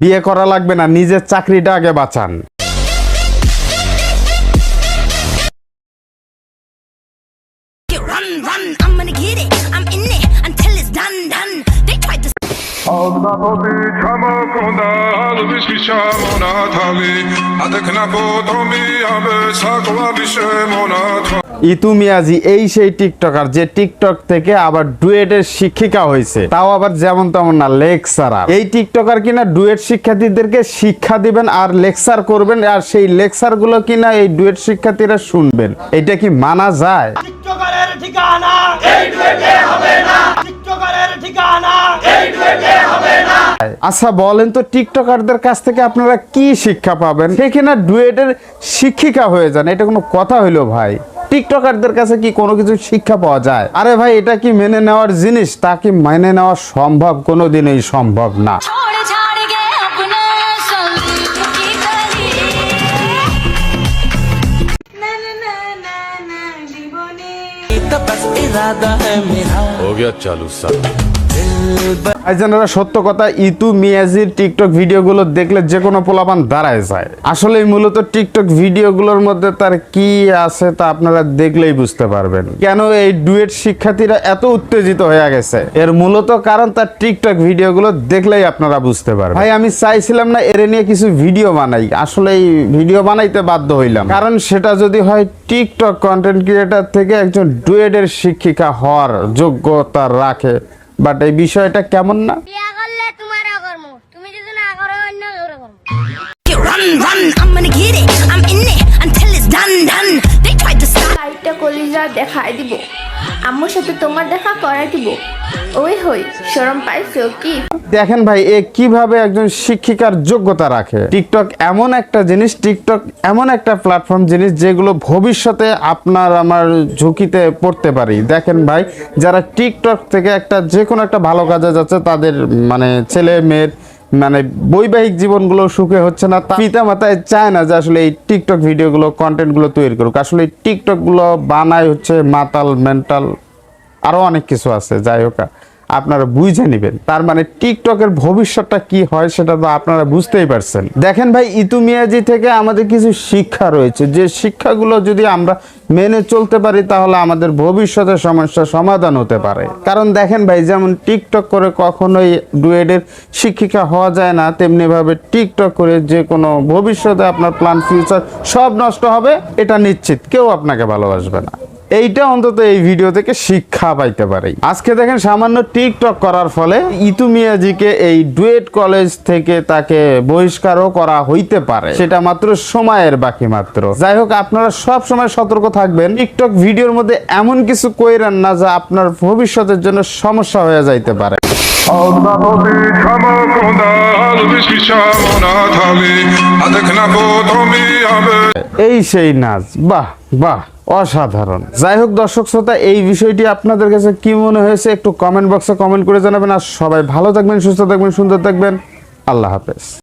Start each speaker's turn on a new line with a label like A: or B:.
A: বিয়ে করা লাগবে না, নিজের চাকরিটা আগে বাঁচান।
B: মনা থামি আদেখ না তুমি আবে সাকলা বিষয়ে মনা থামি
A: ইতু মিয়াজি এই সেই টিকটকার যে টিকটক থেকে আবার ডুয়েটের শিক্ষিকা হয়েছে। তাও আবার যেমন তেমন না লেকচারার। এই টিকটকার কিনা ডুয়েট শিক্ষার্থীদেরকে শিক্ষা দিবেন আর লেকচার করবেন আর সেই লেকচারগুলো কিনা এই ডুয়েট শিক্ষার্থীরা শুনবেন। এটা কি মানা যায়?
C: টিকটকারের ঠিকানা এই ডুয়েটে হবে না। টিকটকারের ঠিকানা এই ডুয়েটে হবে না।
A: আচ্ছা বলেন তো টিকটকারদের কাছ থেকে আপনারা কি শিক্ষা পাবেন? সেখানে ডুয়েটের শিক্ষিকা হয়ে যান এটা কোনো কথা হইল ভাই। টিকটকারদের কাছে কি কোনো কিছু শিক্ষা পাওয়া যায় আরে ভাই এটা কি মেনে নেওয়ার জিনিস তা কি মেনে নেওয়া সম্ভব কোনোদিনই সম্ভব না
D: छोड़ छाड़ के अपना संग की गली ना ना ना ना ना जीवने
E: तो बस इरादा है मेरा
F: हो गया चालू सब
A: ভাইজানেরা, সত্য কথা, ইতু মিয়াজির টিকটক ভিডিওগুলো দেখলে যে কোনো পোলাপান দাঁড়ায় যায়। আসলে মূলত টিকটক ভিডিওগুলোর মধ্যে তার কি আছে তা আপনারা দেখলেই বুঝতে পারবেন। কেন এই ডুয়েট শিক্ষার্থীরা এত উত্তেজিত হয়ে গেছে? এর মূলত কারণ তার টিকটক ভিডিওগুলো দেখলেই আপনারা বুঝতে পারবেন। ভাই, আমি চাইছিলাম না এর নিয়ে কিছু ভিডিও বানাই। আসলে এই ভিডিও বানাইতে বাধ্য হইলাম। কারণ সেটা যদি হয় টিকটক কন্টেন্ট ক্রিয়েটার থেকে একজন ডুয়েটের শিক্ষিকা হওয়ার যোগ্যতা রাখে। বাট এই বিষয়টা কেমন না
D: run, run, I'm gonna get it. I'm in it until it's done, done.
G: লাইটটা কলিজা দেখাই দিব। আম্মুর সাথে তোমার দেখা করাই দিব। ওই হই, শরম পাইছো কি?
A: দেখেন ভাই, এ কীভাবে একজন শিক্ষিকার যোগ্যতা রাখে। টিকটক এমন একটা জিনিস, টিকটক এমন একটা প্ল্যাটফর্ম জিনিস যেগুলো ভবিষ্যতে আপনার আমার ঝুঁকিতে পড়তে পারি। দেখেন ভাই, যারা টিকটক থেকে একটা যে কোনো একটা ভালো কাজে যাচ্ছে, তাদের মানে ছেলে, মেয়ের মানে বৈবাহিক জীবনগুলো সুখে হচ্ছে না পিতা মাতায় চায় না যে আসলে এই টিকটক ভিডিওগুলো কন্টেন্টগুলো তৈরি করুক। আসলে এই টিকটকগুলো বানায় হচ্ছে মাতাল মেন্টাল আরও অনেক কিছু আছে, যাই হোক। আপনারা বুঝে নেবেন। তার মানে টিকটকের ভবিষ্যৎটা কি হয় সেটা তো আপনারা বুঝতেই পারছেন। দেখেন ভাই, ইতু মিয়াজি থেকে আমাদের কিছু শিক্ষা রয়েছে। যে শিক্ষাগুলো যদি আমরা মেনে চলতে পারি, তাহলে আমাদের ভবিষ্যতের সমস্যার সমাধান হতে পারে। কারণ দেখেন ভাই, যেমন টিকটক করে কখনোই ডুয়েডের শিক্ষিকা হওয়া যায় না তেমনি ভাবে টিকটক করে যে কোনো ভবিষ্যতে আপনার প্ল্যান ফিউচার সব নষ্ট হবে, এটা নিশ্চিত। কেউ আপনাকে ভালোবাসবে না। এইটা অন্তত এই ভিডিও থেকে শিক্ষা পাইতে পারে আজকে দেখেন সামান্য টিকটক করার ফলে ইতু মিয়াজিকে এই ডুয়েট কলেজ থেকে তাকে বহিষ্কারও করা হইতে পারে। সেটা মাত্র সময়ের বাকি মাত্র। যাই হোক, আপনারা সব সময় সতর্ক থাকবেন। টিকটক ভিডিওর মধ্যে এমন কিছু কইরান না যা আপনার ভবিষ্যতের জন্য সমস্যা হয়ে যাইতে পারে। এই সেই নাচ, বাহ বাহ, অসাধারণ। যাই হোক দর্শক শ্রোতা, এই বিষয়টি আপনাদের কাছে কি মনে হয়েছে একটু কমেন্ট বক্সে কমেন্ট করে জানাবেন। আর সবাই ভালো থাকবেন, সুস্থ থাকবেন, সুন্দর থাকবেন। আল্লাহ হাফেজ।